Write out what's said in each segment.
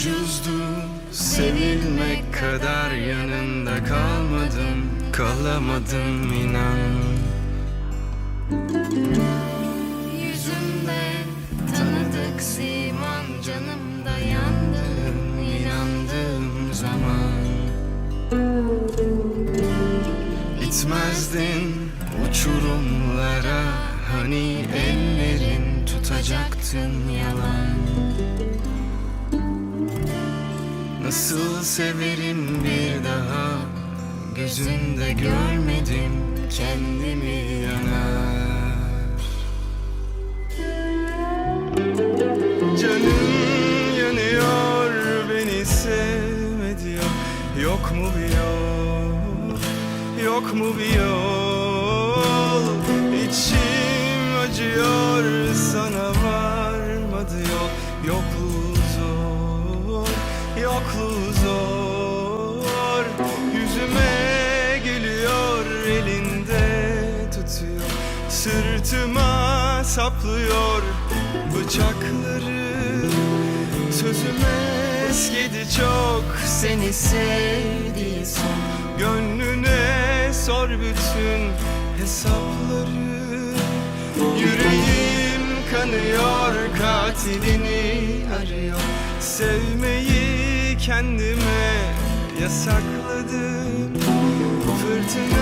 Ucuzdu. Sevilmek kadar yanında kalmadım Kalamadım inan. Yüzümde tanıdık siman canımda yandım inandığım zaman. Gitmezdin uçurumlara Hani ellerin tutacaktın yalan Nasıl severim bir daha? Gözünde görmedim kendimi yanar. Canım yanıyor beni sevme diyor Yok mu bir yol? Yok mu bir yol? İçim Sırtıma saplıyor bıçakları. Sözüme eskidi çok seni sevdiği Gönlüne sor bütün hesapları. Yüreğim kanıyor katilini arıyor. Sevmeyi kendime yasakladım. Fırtınam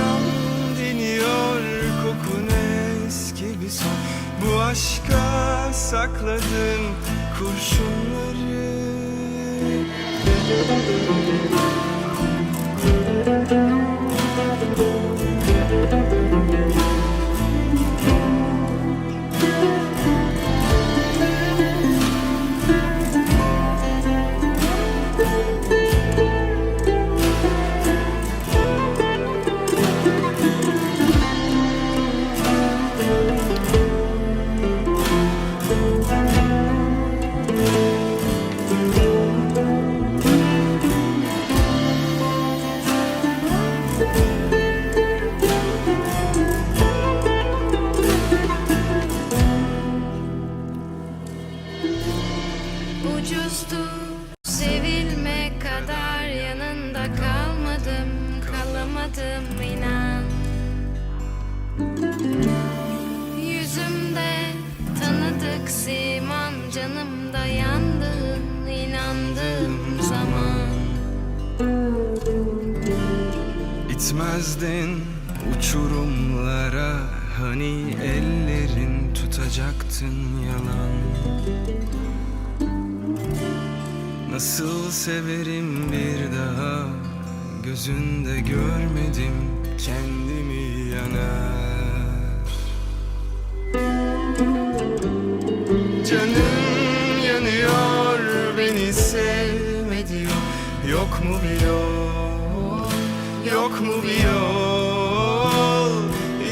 Bu aşka sakladım kurşunları kalamadım inan. Yüzümde tanıdık siman canımda yandın inandığım zaman. Gitmezdin uçurumlara Hani ellerin tutacaktın yalan. Nasıl severim bir daha Gözünde görmedim kendimi yanar Canım yanıyor beni sevme diyor Yok mu bir yol? Yok mu bir yol?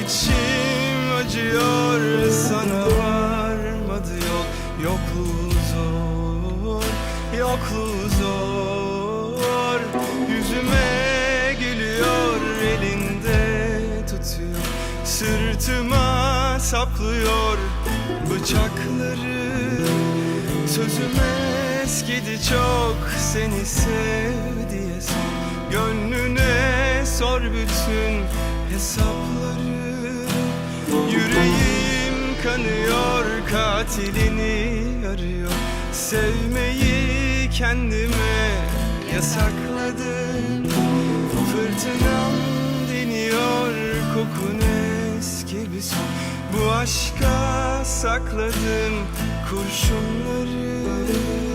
İçim acıyor sana varmadı yol. Yokluğu zor Yokluğu zor. Yüzüme saplıyor bıçakları. Sözüme eskidi çok seni sev Gönlüne sor bütün hesapları. Yüreğim kanıyor katilini arıyor. Sevmeyi kendime yasakladım. Fırtınam deniyor kokun bir son Bu aşka sakladım kurşunları